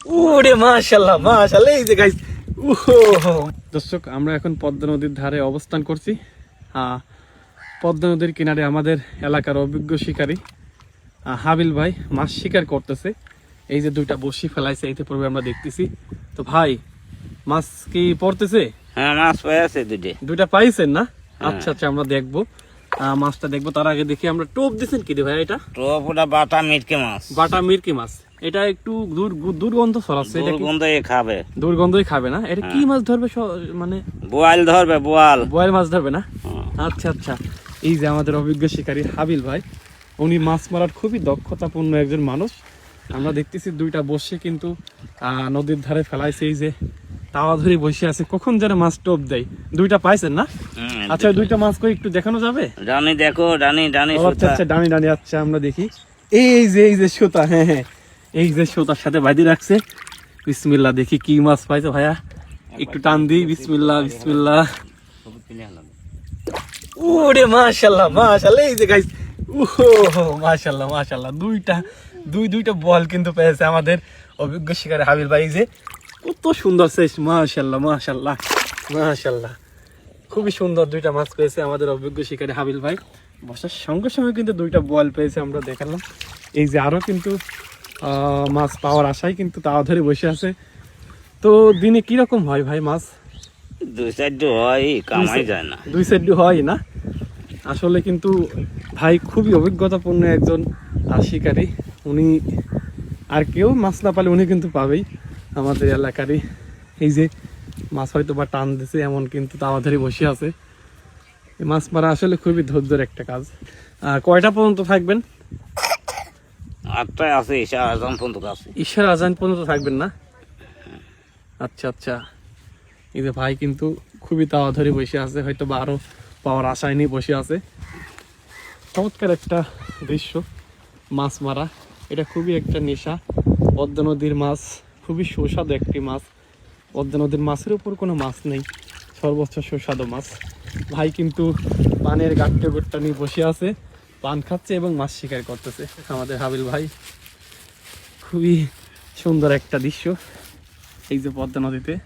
ওরে মাশাল্লাহ মাশাল্লাহ এই যে গাইস দর্শক আমরা এখন পদ্মা নদীর ধারে অবস্থান করছি। আহ, পদ্মা নদীর কিনারে আমাদের এলাকার অভিজ্ঞ শিকারী আহ, হাবিল ভাই মাছ শিকার করতেছে। এই যে দুইটা বসি ফেলাইছে এইতে পূর্বে আমরা দেখতেছি। তো ভাই মাছ কি পড়তেছে? হ্যাঁ মাছ পেয়ে আছে দুটে দুইটা পাইছেন না? আচ্ছা আচ্ছা আমরা দেখব। মাছটা দেখব তার আগে দেখি আমরা টোপ দিছেন কি রে ভাই এটা? টপ ওটা বাটা মিটকে মাছ। বাটা মিরকি মাছ। এটা একটু দূর দুর্গন্ধ ছড়াচ্ছে এটা কি? দুর্গন্ধ এ খাবে। দুর্গন্ধই খাবে না? এটা কি মাছ ধরবে মানে? বোয়াল ধরবে বোয়াল। বোয়াল মাছ ধরবে না? আচ্ছা আচ্ছা। এই যে আমাদের অভিজ্ঞ শিকারী হাবিল ভাই উনি মাছ মারার খুবই দক্ষতাপূর্ণ একজন মানুষ। আমরা দেখতেছি দুইটা বসে কিন্তু আহ, নদীর ধারে ফেলাইছে এই যে তাওয়া ধরে বসে আছে কখন যেন মাছ টোপ দেয়। দুইটা পাইছেন না? আচ্ছা দুইটা মাছ কই একটু দেখানো যাবে? ডানি দেখো ডানি ডানি আচ্ছা আচ্ছা ডানি ডানি আচ্ছা আমরা দেখি। এই যে এই যে সুতা হ্যাঁ হ্যাঁ। এই যে সুতার সাথে বাঁধি রাখছে। বিসমিল্লাহ দেখি কি মাছ পাইছে ভাইয়া। একটু টান দিই বিসমিল্লাহ বিসমিল্লাহ। ওরে মাশাল্লাহ মাশাল্লাহ এই যে গাইস ওহো মাশাল্লাহ মাশাল্লাহ দুইটা দুই দুইটা বল কিন্তু পেয়েছে আমাদের। অভিজ্ঞ শিকারে হাবিল ভাই যে কত সুন্দর শেষ মাশাল্লাহ মাশাল্লাহ মাশাল্লাহ খুবই সুন্দর দুইটা মাছ পেয়েছে আমাদের অভিজ্ঞ শিকারী হাবিল ভাই। বসার সঙ্গে সঙ্গে কিন্তু দুইটা বল পেয়েছে আমরা দেখালাম। এই যে আরও কিন্তু মাছ পাওয়ার আশায় কিন্তু তাও ধরে বসে আছে। তো দিনে কীরকম হয় ভাই মাছ? দুই সাইড হয় কামাই যায় না। দুই সাইড হয় না? আসলে কিন্তু ভাই খুবই অভিজ্ঞতাপূর্ণ একজন শিকারী। উনি আর কেউ মাছ না পালে উনি কিন্তু পাবেই। আমাদের এলাকারই। এই যে মাছ হয়তো বা টান দিছে এমন কিন্তু তাড়াতাড়ি বসে আছে। এই মাছ মারা আসলে খুবই ধৈর্যের একটা কাজ। কয়টা পর্যন্ত থাকবেন? আটটায় আছে ঈশা আজান পর্যন্ত আছে। ঈশ্বর আজান পর্যন্ত থাকবেন না? আচ্ছা আচ্ছা। এই যে ভাই কিন্তু খুবই তাড়াতাড়ি বসে আছে হয়তো বা আরও পাওয়ার আশায় নিয়ে বসে আছে। চমৎকার একটা দৃশ্য মাছ মারা। এটা খুবই একটা নেশা। পদ্মা নদীর মাছ খুবই সুস্বাদু একটি মাছ। পদ্মা নদীর মাছের উপর কোনো মাছ নেই। সর্বোচ্চ সুস্বাদু মাছ। ভাই কিন্তু পানের গাট্টে গোট্টা নিয়ে বসে আছে। পান খাচ্ছে এবং মাছ শিকার করতেছে। আমাদের হাবিল ভাই। খুবই সুন্দর একটা দৃশ্য। এই যে পদ্মা নদীতে।